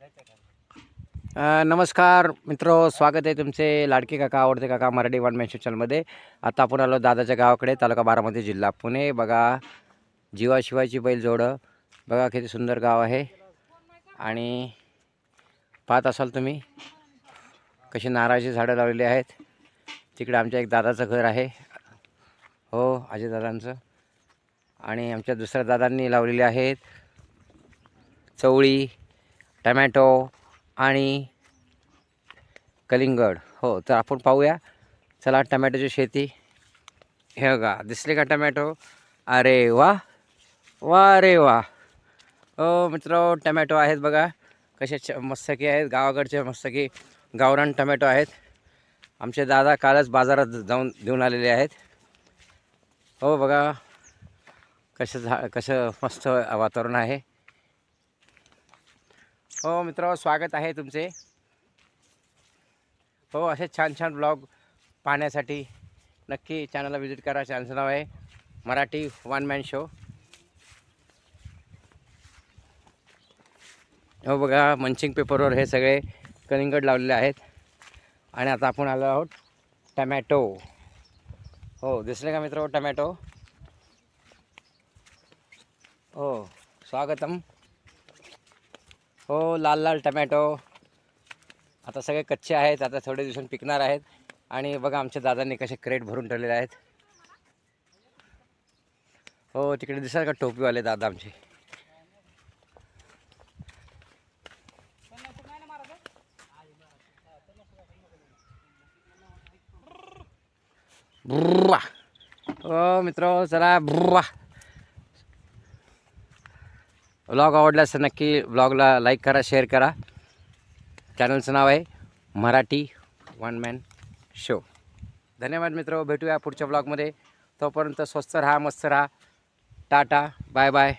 अ, नमस्कार मित्र स्वागत आहे तुमचे लाडके काका आवडते काका मराठी वन मॅन चॅनलमध्ये आता आपण आलो दादाच्या गावाकडे तालुका बारामती जिल्हा पुणे. बघा जीवाशिवायची बैल जोडं. बघा किती सुंदर गाव आहे. आणि पाहत असाल तुम्ही कशी नारळाची झाडं लावलेली आहेत. तिकडे आमच्या एक दादाचं घर आहे. हो अजय दादांचं. आणि आमच्या दुसऱ्या दादांनी लावलेली आहेत. चवळी टमॅटो आणि कलिंगड. हो तर आपण पाहूया. चला टमॅटोची शेती. हे बघा दिसले का टमॅटो? अरे वा. वा रे वा. हो मित्र टमॅटो आहेत बघा. कसे छ मस्तकी आहेत. गावाकडचे मस्तकी गावरान टमॅटो आहेत. आमचे दादा कालच बाजारात जाऊन घेऊन आलेले आहेत. हो बघा. कसं झा कसं मस्त वातावरण आहे. हो मित्र स्वागत आहे तुमचे. हो असे छान छान ब्लॉग पाहण्यासाठी नक्की चॅनलला व्हिजिट करा. चॅनलचं नाव आहे मराठी वन मॅन शो हो बघा मंचिंग पेपरवर हे सगळे कलिंगड लावलेले आहेत. आणि आता आपण आलो आहोत टमॅटो. हो दिसले का मित्र हो टमॅटो? हो स्वागतम. हो लाल लाल टमॅटो. आता सगळे कच्चे आहेत आता थोडे दिवसांनी पिकणार आहेत. आणि बघा आमच्या दादांनी कसे क्रेट भरून ठेवलेले आहेत. हो तिकडे दिसाल का टोपीवाले दादा आमचे? बुर्रा हो मित्र चला बुर्रा व्लॉग आवडल्यास नक्की ब्लॉगला लाईक करा शेअर करा. चॅनलचं नाव आहे मराठी वन मॅन शो धन्यवाद मित्र भेटूया पुढच्या ब्लॉगमध्ये तोपर्यंत स्वस्त राहा मस्त राहा. Tata bye bye